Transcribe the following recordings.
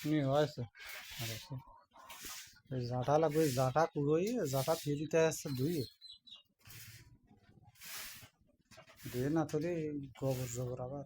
নি হয়েছে আর আছে এই জাঁটা লাগবে জাঁটা কুড়োই জাঁটা ফিরে দিতে আসছে ধুয়ে ধুয়ে না তোলে গোবর জবর আবার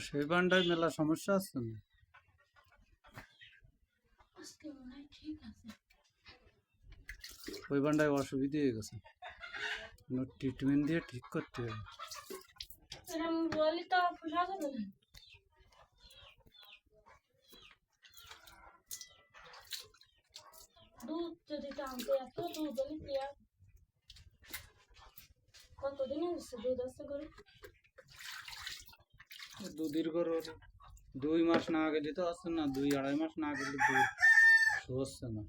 সেই বান্ডায় মেলা সমস্যা আছে না? ওই বান্ডায় অসুবিধা হয়ে গেছে। ট্রিটমেন্ট দিয়ে ঠিক করতে হবে। দুধ যদি টানতে এত দুধ কতদিন দুধ আসতে করে দুধের গরু দুই মাস না গেলে তো আসছে না দুই আড়াই মাস না গেলে দুধ হচ্ছে না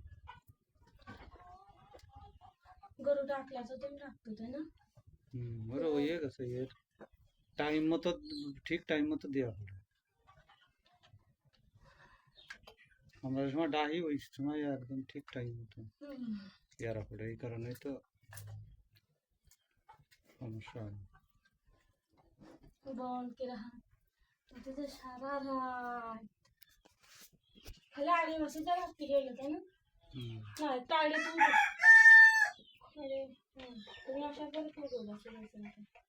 গরু ডাকলে তো তুমি রাখতো তাই না হুম ওরা হয়ে গেছে এর টাইম মতো ঠিক টাইম মতো দেওয়া হবে আমরা যে সময় ডাহি ওই সময় একদম ঠিক টাইম মতো হুম। দেওয়া পড়ে এই কারণেই তো সমস্যা হয় বল কীরকম তুই তো সারা রাত। খালি আগে মাসে তো রাত্রি গেলে তাই না? না তাড়ি তুমি আরে হুম, তুমি আসার পরে তুমি করে বসে গেছে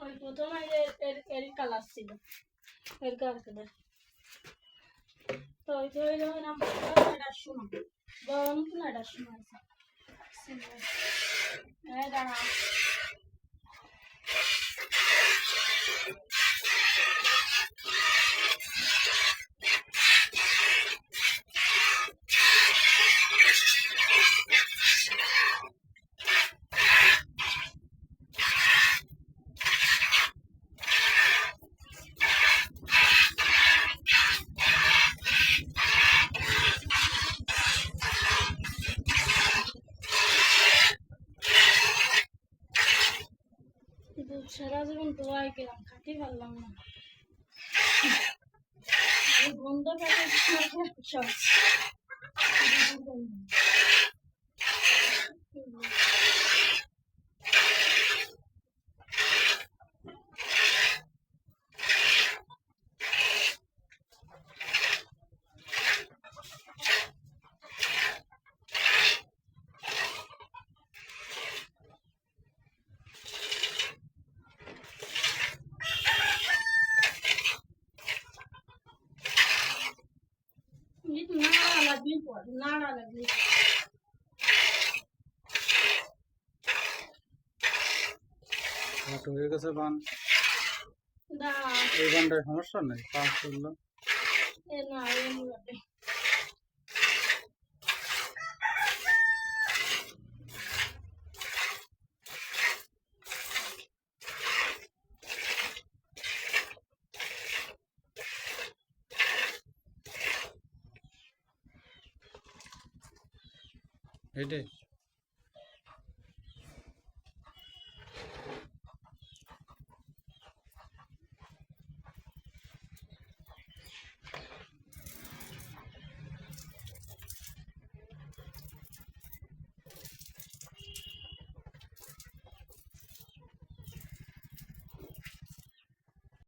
ওই প্রথম আগে এর এর কালার ছিল এর কালার তো ওই তো যখন আমরা এটার সময় বরং না এটার সময় আছে এই দাঁড়া সারা জীবন দোয়াই গেলাম খাতে পারলাম না। বন্ধ পেটে সব Thank you. লাগলি হয়ে গেছে বান। এই বানটায় সমস্যা নেই পাঁচ করলাম। না ரைட்டு